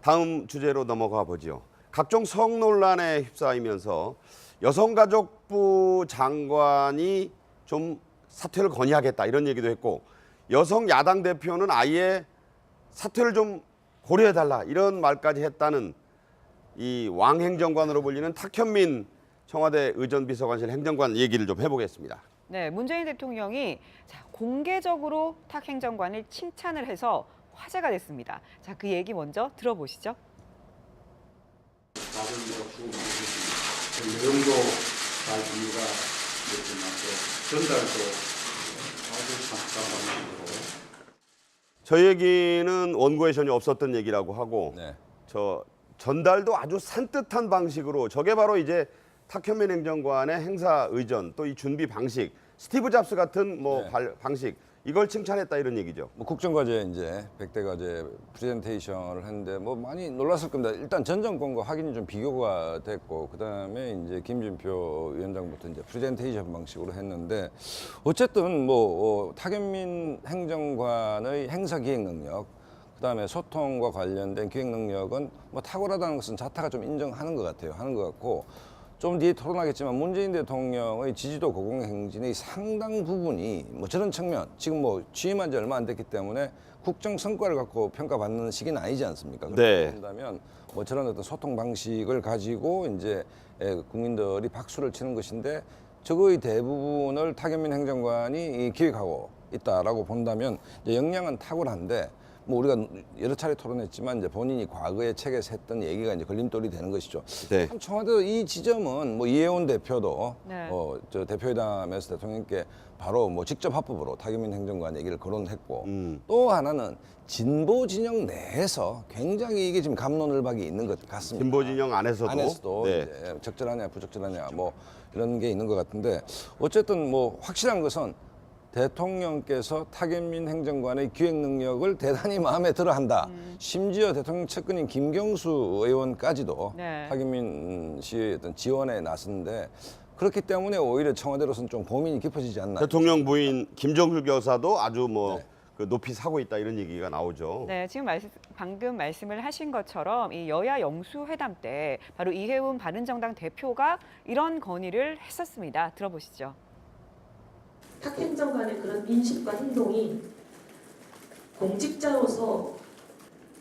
다음 주제로 넘어가 보죠. 각종 성 논란에 휩싸이면서 여성가족부 장관이 좀 사퇴를 건의하겠다 이런 얘기도 했고 여성 야당 대표는 아예 사퇴를 좀 고려해 달라 이런 말까지 했다는 이 왕행정관으로 불리는 탁현민 청와대 의전비서관실 행정관 얘기를 좀 해보겠습니다. 네, 문재인 대통령이 자, 공개적으로 탁 행정관을 칭찬을 해서 화제가 됐습니다. 자, 그 얘기 먼저 들어보시죠. 주고. 그 내용도 잘 되지만 또 전달도 아주 저 얘기는 원고에 전혀 없었던 얘기라고 하고 네. 저 전달도 아주 산뜻한 방식으로 저게 바로 이제 탁현민 행정관의 행사 의전 또 이 준비 방식 스티브 잡스 같은 뭐 네. 발- 방식 이걸 칭찬했다 이런 얘기죠. 뭐 국정과제 이제 백대 과제 프레젠테이션을 했는데 뭐 많이 놀랐을 겁니다. 일단 전 정권과 확인이 좀 비교가 됐고 그다음에 이제 김진표 위원장부터 이제 프레젠테이션 방식으로 했는데 어쨌든 뭐 어, 타견민 행정관의 행사 기획 능력 그다음에 소통과 관련된 기획 능력은 뭐 탁월하다는 것은 자타가 좀 인정하는 것 같아요. 하는 것 같고 좀 뒤에 토론하겠지만 문재인 대통령의 지지도 고공행진의 상당 부분이 뭐 저런 측면 지금 뭐 취임한 지 얼마 안 됐기 때문에 국정 성과를 갖고 평가받는 시기는 아니지 않습니까? 네. 그렇게 본다면 뭐 저런 어떤 소통 방식을 가지고 이제 에, 국민들이 박수를 치는 것인데 저거의 대부분을 타견민 행정관이 이 기획하고 있다라고 본다면 역량은 탁월한데 뭐 우리가 여러 차례 토론했지만 이제 본인이 과거의 책에서 했던 얘기가 이제 걸림돌이 되는 것이죠. 네. 참 청와대 이 지점은 뭐 이혜원 대표도 네. 어, 저 대표회담에서 대통령께 바로 뭐 직접 합법으로 타기민 행정관 얘기를 거론했고 음. 또 하나는 진보 진영 내에서 굉장히 이게 지금 감론을박이 있는 것 같습니다. 진보 진영 안에서도, 안에서도 네. 이제 적절하냐 부적절하냐 뭐 이런 게 있는 것 같은데 어쨌든 뭐 확실한 것은 대통령께서 타겟민 행정관의 기획 능력을 대단히 마음에 들어 한다. 음. 심지어 대통령 측근인 김경수 의원까지도 네. 타겟민 씨의 어떤 지원에 나섰는데 그렇기 때문에 오히려 청와대로서는 좀 고민이 깊어지지 않나. 대통령 부인 김정숙 여사도 아주 뭐 네. 그 높이 사고 있다 이런 얘기가 나오죠. 네, 지금 말씀, 방금 말씀을 하신 것처럼 이 여야 영수 회담 때 바로 이해운 바른정당 대표가 이런 건의를 했었습니다. 들어보시죠. 탁 행정관의 그런 인식과 행동이 공직자로서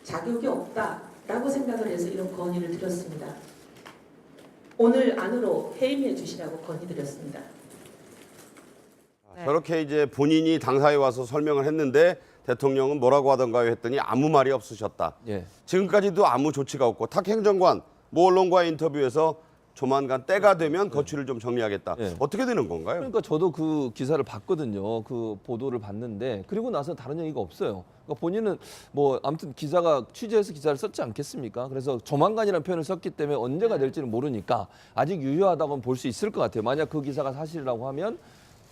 자격이 없다라고 생각을 해서 이런 건의를 드렸습니다. 오늘 안으로 해임해 주시라고 건의드렸습니다. 네. 저렇게 이제 본인이 당사에 와서 설명을 했는데 대통령은 뭐라고 하던가요 했더니 아무 말이 없으셨다. 예. 지금까지도 아무 조치가 없고 탁 행정관 모 언론과의 인터뷰에서 조만간 때가 되면 거취를 좀 정리하겠다. 예. 어떻게 되는 건가요? 그러니까 저도 그 기사를 봤거든요. 그 보도를 봤는데 그리고 나서 다른 얘기가 없어요. 그러니까 본인은 뭐 아무튼 기자가 취재해서 기사를 썼지 않겠습니까? 그래서 조만간이라는 표현을 썼기 때문에 언제가 될지는 모르니까 아직 유효하다고는 볼수 있을 것 같아요. 만약 그 기사가 사실이라고 하면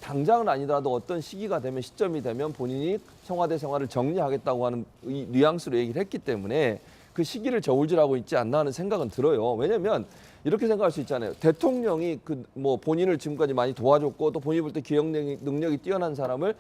당장은 아니더라도 어떤 시기가 되면 시점이 되면 본인이 청와대 생활을 정리하겠다고 하는 이 뉘앙스로 얘기를 했기 때문에 그 시기를 저울질하고 있지 않나 하는 생각은 들어요. 왜냐하면 이렇게 생각할 수 있잖아요. 대통령이 그 뭐 본인을 지금까지 많이 도와줬고 또 본인이 볼 때 기억 능력이 뛰어난 사람을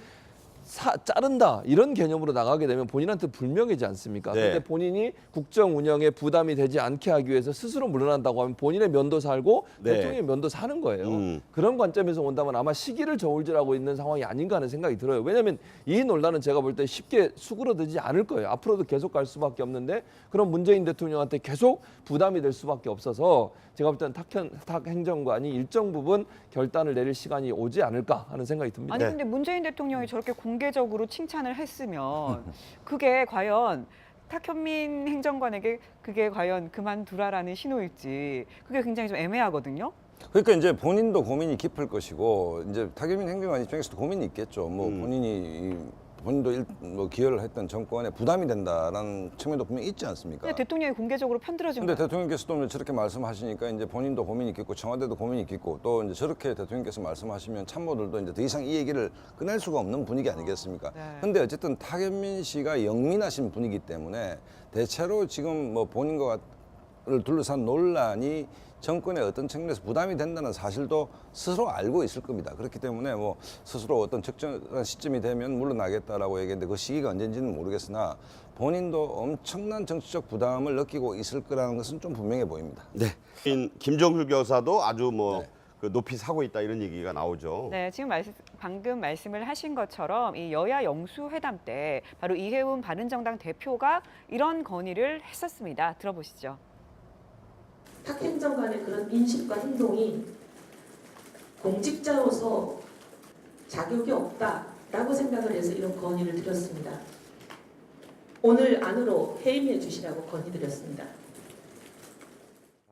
사, 자른다 이런 개념으로 나가게 되면 본인한테 불명예지 않습니까? 네. 근데 본인이 국정 운영에 부담이 되지 않게 하기 위해서 스스로 물러난다고 하면 본인의 면도 살고 네. 대통령의 면도 사는 거예요. 음. 그런 관점에서 본다면 아마 시기를 저울질하고 있는 상황이 아닌가 하는 생각이 들어요. 왜냐하면 이 논란은 제가 볼 때 쉽게 수그러들지 않을 거예요. 앞으로도 계속 갈 수밖에 없는데 그럼 문재인 대통령한테 계속 부담이 될 수밖에 없어서 제가 볼 때는 탁현, 탁 행정관이 일정 부분 결단을 내릴 시간이 오지 않을까 하는 생각이 듭니다. 아니 네. 근데 문재인 대통령이 저렇게 공 개적으로 칭찬을 했으면 그게 과연 탁현민 행정관에게 그게 과연 그만두라라는 신호일지 그게 굉장히 좀 애매하거든요. 그러니까 이제 본인도 고민이 깊을 것이고 이제 타겟민 행정관 입장에서도 고민이 있겠죠. 뭐 음. 본인이 이- 본인도 일, 뭐 기여를 했던 정권에 부담이 된다라는 측면도 분명히 있지 않습니까? 근데 대통령이 공개적으로 편들어진 근데 거예요. 대통령께서도 저렇게 말씀하시니까 이제 본인도 고민이 있겠고 청와대도 고민이 있겠고 또 이제 저렇게 대통령께서 말씀하시면 참모들도 이제 더 이상 이 얘기를 꺼낼 수가 없는 분위기 아니겠습니까? 네. 근데 어쨌든 타겟민 씨가 영민하신 분이기 때문에 대체로 지금 뭐 본인과 를 둘러싼 논란이 정권의 어떤 측면에서 부담이 된다는 사실도 스스로 알고 있을 겁니다. 그렇기 때문에 뭐 스스로 어떤 적절한 시점이 되면 물러나겠다라고 얘기했는데 그 시기가 언젠지는 모르겠으나 본인도 엄청난 정치적 부담을 느끼고 있을 거라는 것은 좀 분명해 보입니다. 네. 김- 김정률 교사도 아주 뭐 네. 그 높이 사고 있다 이런 얘기가 나오죠. 네, 지금 말씀, 방금 말씀을 하신 것처럼 이 여야 영수 회담 때 바로 이해운 바른정당 대표가 이런 건의를 했었습니다. 들어보시죠. 탁 행정관의 그런 인식과 행동이 공직자로서 자격이 없다라고 생각을 해서 이런 건의를 드렸습니다. 오늘 안으로 해임해 주시라고 건의드렸습니다.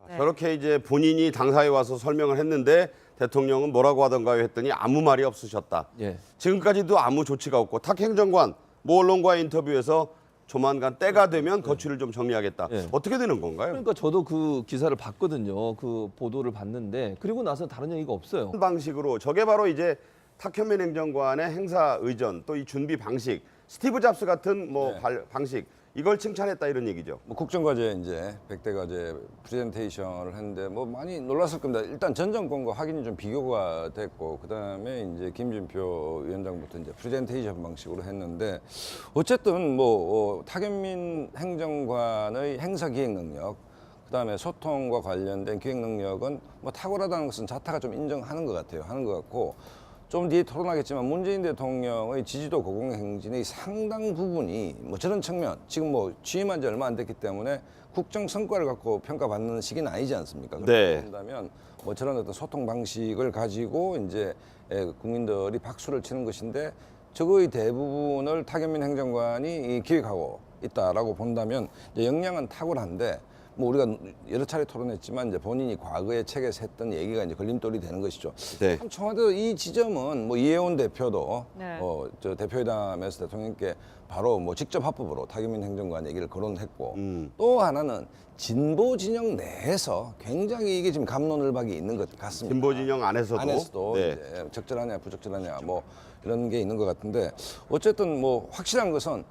네. 저렇게 이제 본인이 당사에 와서 설명을 했는데 대통령은 뭐라고 하던가요 했더니 아무 말이 없으셨다. 예. 지금까지도 아무 조치가 없고 탁 행정관 모 언론과의 인터뷰에서 조만간 때가 되면 거취를 좀 정리하겠다. 네. 어떻게 되는 건가요? 그러니까 저도 그 기사를 봤거든요. 그 보도를 봤는데 그리고 나서 다른 얘기가 없어요. 어떤 방식으로 저게 바로 이제 탁현민 행정관의 행사 의전 또 이 준비 방식 스티브 잡스 같은 뭐 네. 발- 방식 이걸 칭찬했다 이런 얘기죠. 뭐 국정과제 이제 100대 과제 프레젠테이션을 했는데 뭐 많이 놀랐을 겁니다. 일단 전 정권과 확인이 좀 비교가 됐고 그다음에 이제 김진표 위원장부터 이제 프레젠테이션 방식으로 했는데 어쨌든 뭐 어, 타견민 행정관의 행사 기획 능력 그다음에 소통과 관련된 기획 능력은 뭐 탁월하다는 것은 자타가 좀 인정하는 것 같아요. 하는 것 같고 좀 뒤에 토론하겠지만 문재인 대통령의 지지도 고공행진의 상당 부분이 뭐 저런 측면 지금 뭐 취임한 지 얼마 안 됐기 때문에 국정 성과를 갖고 평가받는 시기는 아니지 않습니까? 네. 그렇게 본다면 뭐 저런 어떤 소통 방식을 가지고 이제 에, 국민들이 박수를 치는 것인데 저거의 대부분을 타견민 행정관이 이 기획하고 있다라고 본다면 이제 역량은 탁월한데 뭐 우리가 여러 차례 토론했지만 이제 본인이 과거에 책에서 했던 얘기가 이제 걸림돌이 되는 것이죠. 네. 참 청와대 이 지점은 뭐 이해원 대표도 네. 어, 저 대표회담에서 대통령께 바로 뭐 직접 합법으로 타규민 행정관 얘기를 거론했고 음. 또 하나는 진보 진영 내에서 굉장히 이게 지금 감론을박이 있는 것 같습니다. 진보 진영 안에서도, 안에서도 네. 이제 적절하냐 부적절하냐 뭐 이런 게 있는 것 같은데 어쨌든 뭐 확실한 것은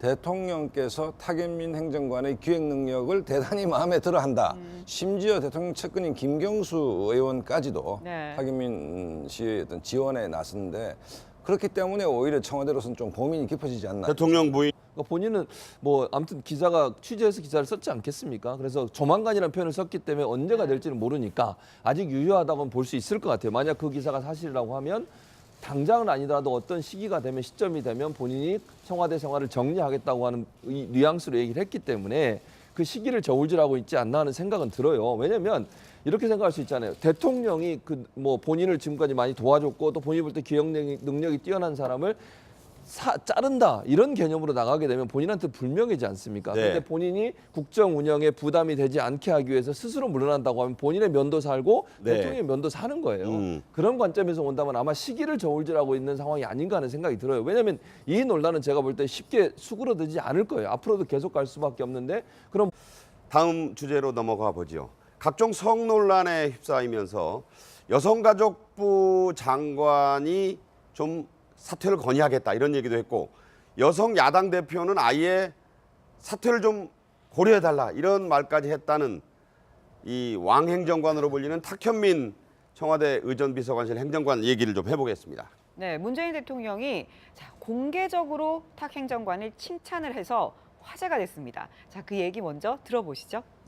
대통령께서 타견민 행정관의 기획 능력을 대단히 마음에 들어한다. 심지어 대통령 측근인 김경수 의원까지도 네. 타견민 씨의 어떤 지원에 나섰는데 그렇기 때문에 오히려 청와대로서는 좀 고민이 깊어지지 않나. 대통령 부인 그러니까 본인은 뭐 아무튼 기자가 취재해서 기사를 썼지 않겠습니까? 그래서 조만간이라는 표현을 썼기 때문에 언제가 될지는 모르니까 아직 유효하다고는 볼 수 있을 것 같아요. 만약 그 기사가 사실이라고 하면 당장은 아니더라도 어떤 시기가 되면 시점이 되면 본인이 청와대 생활을 정리하겠다고 하는 이 뉘앙스로 얘기를 했기 때문에 그 시기를 저울질하고 있지 않나 하는 생각은 들어요. 왜냐하면 이렇게 생각할 수 있잖아요. 대통령이 그 뭐 본인을 지금까지 많이 도와줬고 또 본인이 볼 때 기억 능력이 뛰어난 사람을 사, 자른다 이런 개념으로 나가게 되면 본인한테 불명예지 않습니까? 네. 그런데 본인이 국정 운영에 부담이 되지 않게 하기 위해서 스스로 물러난다고 하면 본인의 면도 살고 네. 대통령의 면도 사는 거예요. 음. 그런 관점에서 본다면 아마 시기를 저울질하고 있는 상황이 아닌가 하는 생각이 들어요. 왜냐하면 이 논란은 제가 볼 때 쉽게 수그러들지 않을 거예요. 앞으로도 계속 갈 수밖에 없는데 그럼 다음 주제로 넘어가 보죠. 각종 성 논란에 휩싸이면서 여성가족부 장관이 좀 사퇴를 건의하겠다 이런 얘기도 했고 여성 야당 대표는 아예 사퇴를 좀 고려해 달라 이런 말까지 했다는 이 왕행정관으로 불리는 탁현민 청와대 의전 비서관실 행정관 얘기를 좀 해보겠습니다. 네, 문재인 대통령이 자, 공개적으로 탁 행정관을 칭찬을 해서 화제가 됐습니다. 자, 그 얘기 먼저 들어보시죠. 뭐.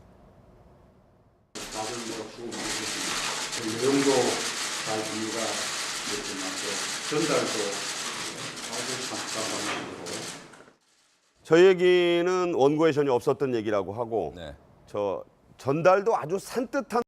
그 내용도 잘 이해가 전달도 아주 잠깐만으로 저 얘기는 원고에 전혀 없었던 얘기라고 하고 네. 저 전달도 아주 산뜻한